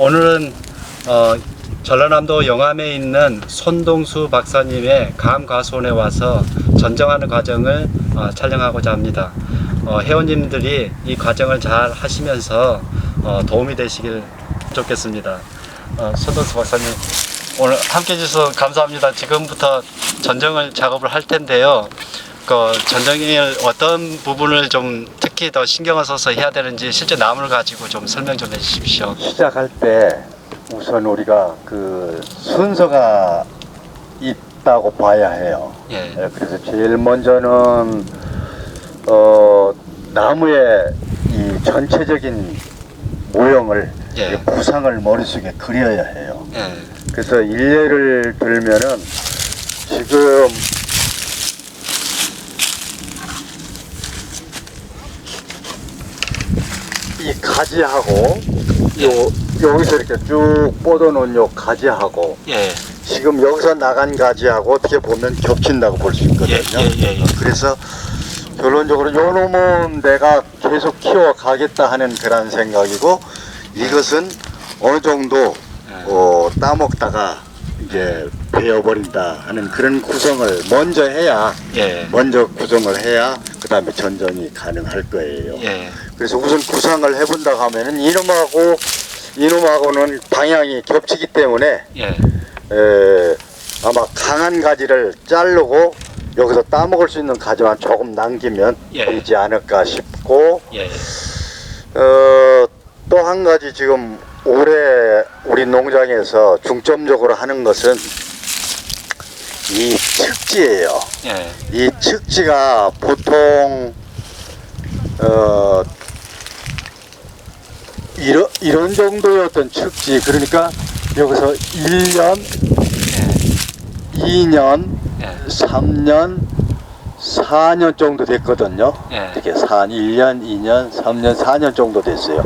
오늘은 어, 전라남도 영암에 있는 손동수 박사님의 감과수원에 와서 전정하는 과정을 어, 촬영하고자 합니다. 어, 회원님들이 이 과정을 잘 하시면서 어, 도움이 되시길 좋겠습니다. 어, 손동수 박사님 오늘 함께 해주셔서 감사합니다. 지금부터 전정을 작업을 할 텐데요. 그 전정을 어떤 부분을 좀 특히 더 신경을 써서 해야 되는지 실제 나무를 가지고 좀 설명 좀 해주십시오. 시작할 때 우선 우리가 그 순서가 있다고 봐야 해요. 예. 예, 그래서 제일 먼저는 어 나무의 이 전체적인 모형을 예. 이 구상을 머릿속에 그려야 해요. 예. 그래서 일례를 들면은 지금 가지하고 요 여기서 이렇게 쭉 뻗어놓은 요 가지하고 예. 지금 여기서 나간 가지하고 어떻게 보면 겹친다고 볼 수 있거든요. 예, 예, 예, 예. 그래서 결론적으로 요 놈은 내가 계속 키워 가겠다 하는 그런 생각이고 이것은 어느 정도 예. 어, 따먹다가 이제 베어버린다 하는 그런 구성을 먼저 해야 예. 먼저 구성을 해야 그 다음에 전전이 가능할 거예요. 예. 그래서 우선 구상을 해본다 하면은 이놈하고 이놈하고는 방향이 겹치기 때문에 예. 에, 아마 강한 가지를 자르고 여기서 따먹을 수 있는 가지만 조금 남기면 예. 되지 않을까 싶고 예. 어, 또 한 가지 지금 올해 우리 농장에서 중점적으로 하는 것은 이 측지예요. 예. 이 측지가 보통 어 이런 이런 정도의 어떤 측지 그러니까 여기서 1년, 2년, 예. 3년, 4년 정도 됐거든요. 예. 이렇게 4, 1년, 2년, 3년, 4년 정도 됐어요.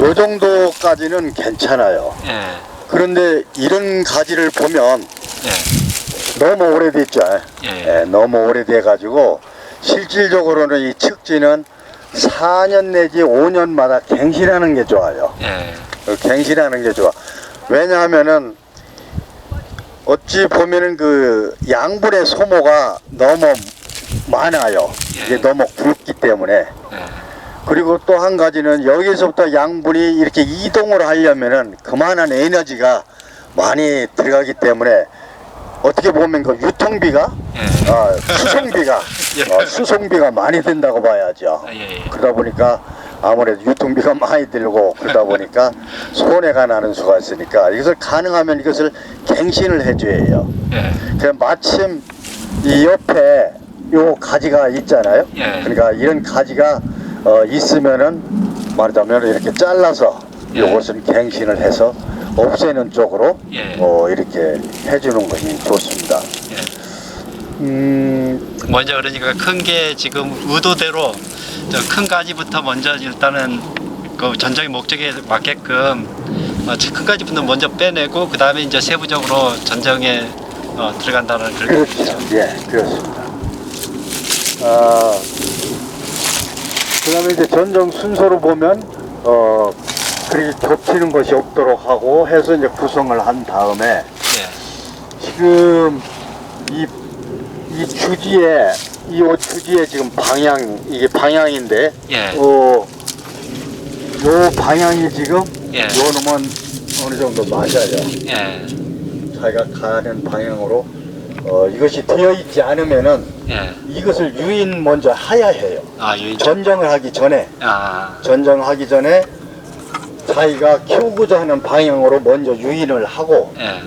요 정도까지는 괜찮아요. 예. 그런데 이런 가지를 보면 예. 너무 오래됐죠. 예. 예, 너무 오래돼 가지고 실질적으로는 이 측지는 4년 내지 5년마다 갱신하는 게 좋아요. 예. 어, 갱신하는 게 좋아. 왜냐하면은 어찌 보면은 그 양분의 소모가 너무 많아요. 이게 예. 너무 굵기 때문에. 예. 그리고 또 한 가지는 여기서부터 양분이 이렇게 이동을 하려면은 그만한 에너지가 많이 들어가기 때문에 어떻게 보면 그 유통비가 예. 아, 수송비가 예. 어, 수송비가 많이 든다고 봐야죠. 예. 예. 그러다 보니까 아무래도 유통비가 많이 들고 그러다 보니까 손해가 나는 수가 있으니까 이것을 가능하면 이것을 갱신을 해줘야 해요. 예. 그 마침 이 옆에 요 가지가 있잖아요. 예. 그러니까 이런 가지가 어, 있으면은 말하자면 이렇게 잘라서 예. 요것을 갱신을 해서 없애는 쪽으로 예. 어, 이렇게 해주는 것이 좋습니다. 예. 음, 먼저 그러니까 큰 게 지금 의도대로 저큰 가지부터 먼저 일단은 그 전장의 목적에 맞게끔 어, 큰 가지부터 먼저 빼내고 그 다음에 이제 세부적으로 전정에 어, 들어간다는 그런 그렇죠. 예, 그렇습니다. 아, 그다음에 이제 전정 순서로 보면 어 그렇게 겹치는 것이 없도록 하고 해서 이제 구성을 한 다음에 예. 지금 이, 이 주지에 이옷 주지에 지금 방향 이게 방향인데 예. 어, 요 방향이 지금 예. 요 놈은 어느 정도 맞아요. 예. 자기가 가는 방향으로 어, 이것이 되어 있지 않으면은 예. 이것을 유인 먼저 하야 해요. 아, 유인. 전정을 하기 전에 아. 전정하기 전에 자기가 키우고자 하는 방향으로 먼저 유인을 하고 예.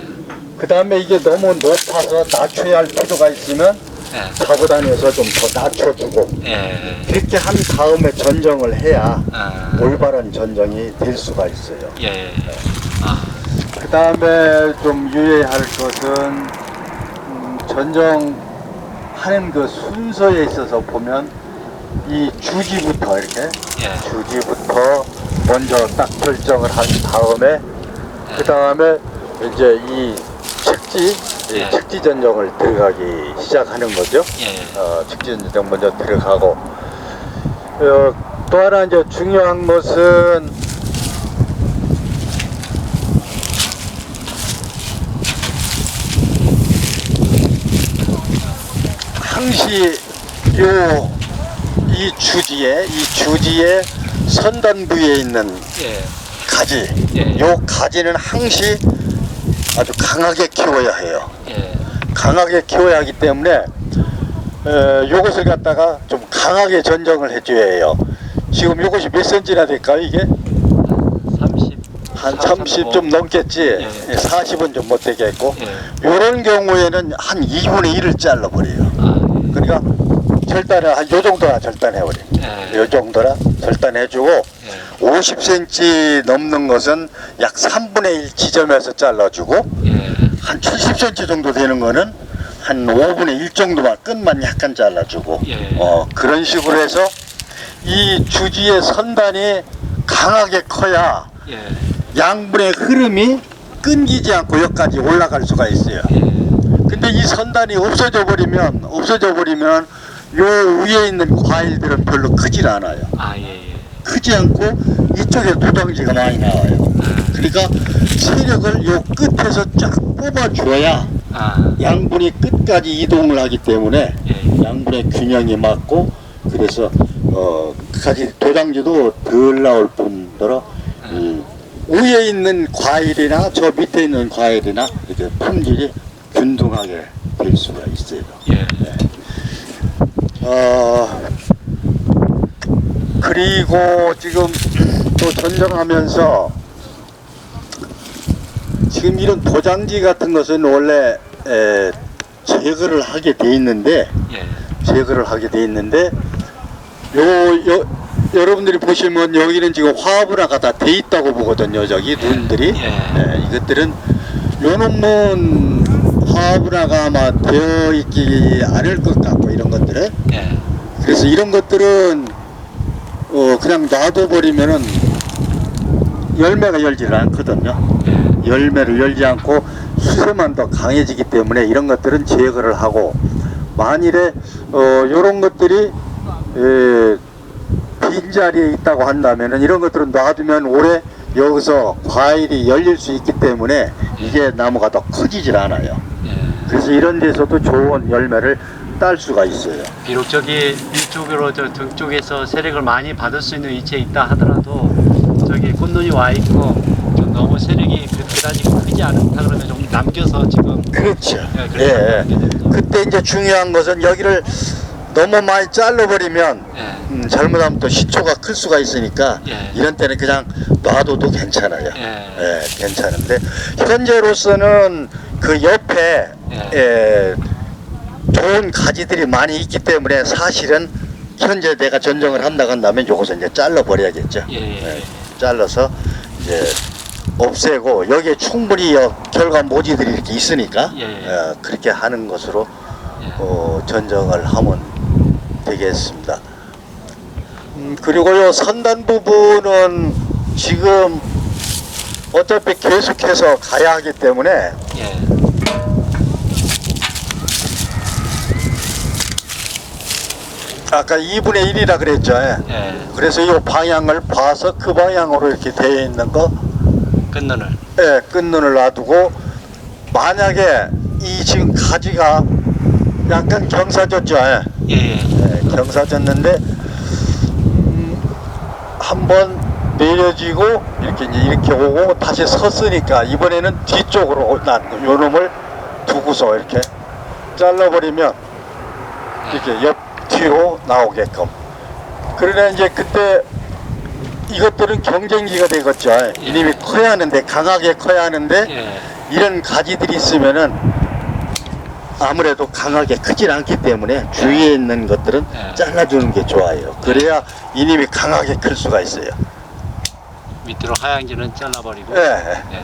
그 다음에 이게 너무 높아서 낮춰야 할 필요가 있으면 예. 타고 다녀서 좀 더 낮춰주고 예. 그렇게 한 다음에 전정을 해야 아. 올바른 전정이 될 수가 있어요. 예. 예. 아. 그 다음에 좀 유의할 것은 음, 전정하는 그 순서에 있어서 보면 이 주지부터 이렇게 예. 주지부터 먼저 딱 결정을 한 다음에 그 다음에 이제 이 즉시 예. 측지 전쟁을 들어가기 시작하는 거죠. 예. 예. 어, 측지 전쟁 먼저 들어가고 어, 또 하나 이제 중요한 것은 항시 요 이 주지에 이 주지에 선단부에 있는 예. 가지 예. 요 가지는 항시 아주 강하게 키워야 해요. 예. 강하게 키워야 하기 때문에 에, 요것을 갖다가 좀 강하게 전정을 해줘야 해요. 지금 요것이 몇 센치나 될까요 이게? 30. 한 30 좀 넘겠지. 예. 40은 좀 못 되겠고. 예. 요런 경우에는 한 2분의 1을 잘라버려요. 아, 그러니까 절단을 한 요 정도나 절단해버려. 예. 요 정도나 절단해주고 예. 50cm 넘는 것은 약 3분의 1 지점에서 잘라주고 예. 한 70cm 정도 되는 거는 한 5분의 1 정도만 끝만 약간 잘라주고 예. 어, 그런 식으로 해서 이 주지의 선단이 강하게 커야 예. 양분의 흐름이 끊기지 않고 여기까지 올라갈 수가 있어요. 예. 근데 이 선단이 없어져 버리면 없어져 버리면 요 위에 있는 과일들은 별로 크질 않아요. 아, 예. 예. 크지 않고 이쪽에 노당지가 많이 나와요. 그러니까 세력을 요 끝에서 쫙 뽑아줘야 아, 양분이 끝까지 이동을 하기 때문에 예. 양분의 균형이 맞고 그래서 어 가지 도장지도 덜 나올 뿐더러 이 위에 있는 과일이나 저 밑에 있는 과일이나 이렇게 품질이 균등하게 될 수가 있어요. 예. 어 그리고 지금 또 전정하면서 지금 이런 도장지 같은 것은 원래 에, 제거를 하게 돼 있는데 예. 제거를 하게 돼 있는데 요, 요 여러분들이 보시면 여기는 지금 화분화가 다 돼 있다고 보거든요 저기 눈들이 예. 예, 이것들은 요 놈은 화분화가 아마 되어 있지 않을 것 같고 이런 것들은 예. 그래서 이런 것들은 어 그냥 놔둬 버리면은 열매가 열지를 않거든요 예. 열매를 열지 않고 수세만 더 강해지기 때문에 이런 것들은 제거를 하고 만일에 어 요런 것들이 에, 빈자리에 있다고 한다면은 이런 것들은 놔두면 올해 여기서 과일이 열릴 수 있기 때문에 이게 나무가 더 커지질 않아요. 예. 그래서 이런 데서도 좋은 열매를 딸 수가 있어요. 비록 저기 위쪽으로 저 등쪽에서 세력을 많이 받을 수 있는 위치에 있다 하더라도 저기 꽃눈이 와 있고 좀 너무 세력이 그- 그다지 크지 않다 그러면 좀 남겨서 지금 그렇죠. 예, 그렇게 예. 그때 이제 중요한 것은 여기를 너무 많이 잘라버리면 예. 음, 잘못하면 또 시초가 클 수가 있으니까 예. 이런 때는 그냥 놔둬도 괜찮아요. 예. 예, 괜찮은데 현재로서는 그 옆에 예. 예, 좋은 가지들이 많이 있기 때문에 사실은 현재 내가 전정을 한다고 한다면 요것을 이제 잘라 버려야겠죠. 예, 예. 잘라서 이제 없애고 여기에 충분히 여- 결과 모지들이 이렇게 있으니까 예, 예. 어, 그렇게 하는 것으로 예. 어, 전정을 하면 되겠습니다. 음, 그리고 요 선단 부분은 지금 어차피 계속해서 가야 하기 때문에 예. 아까 2분의 1이라 그랬죠. 예. 예. 그래서 이 방향을 봐서 그 방향으로 이렇게 되어 있는 거 끝눈을 예, 끝눈을 놔두고 만약에 이 지금 가지가 약간 경사졌죠. 예. 예. 예. 예, 경사졌는데 음, 한번 내려지고 이렇게 이제 이렇게 오고 다시 섰으니까 이번에는 뒤쪽으로 난 요놈을 두고서 이렇게 잘라버리면 이렇게 옆 뒤로 나오게끔. 그러나 이제 그때 이것들은 경쟁기가 되겠죠. 이놈이 커야 하는데 강하게 커야 하는데 예. 이런 가지들이 있으면은 아무래도 강하게 크질 않기 때문에 주위에 있는 것들은 예. 잘라주는 게 좋아요. 그래야 이님이 강하게 클 수가 있어요. 밑으로 하얀지는 잘라버리고 예. 예.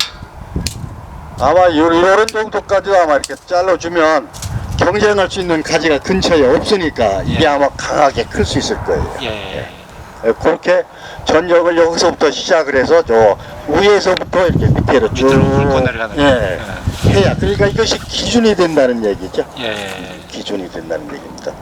아마 요, 요런 정도까지도 아마 이렇게 잘라주면 경쟁할 수 있는 가지가 근처에 없으니까 이게 예. 아마 강하게 클 수 있을 거예요. 예. 예, 그렇게 전력을 여기서부터 시작을 해서 저 위에서부터 이렇게 밑으로 쭉 예, 거. 해야 그러니까 이것이 기준이 된다는 얘기죠. 예. 예. 기준이 된다는 얘기입니다.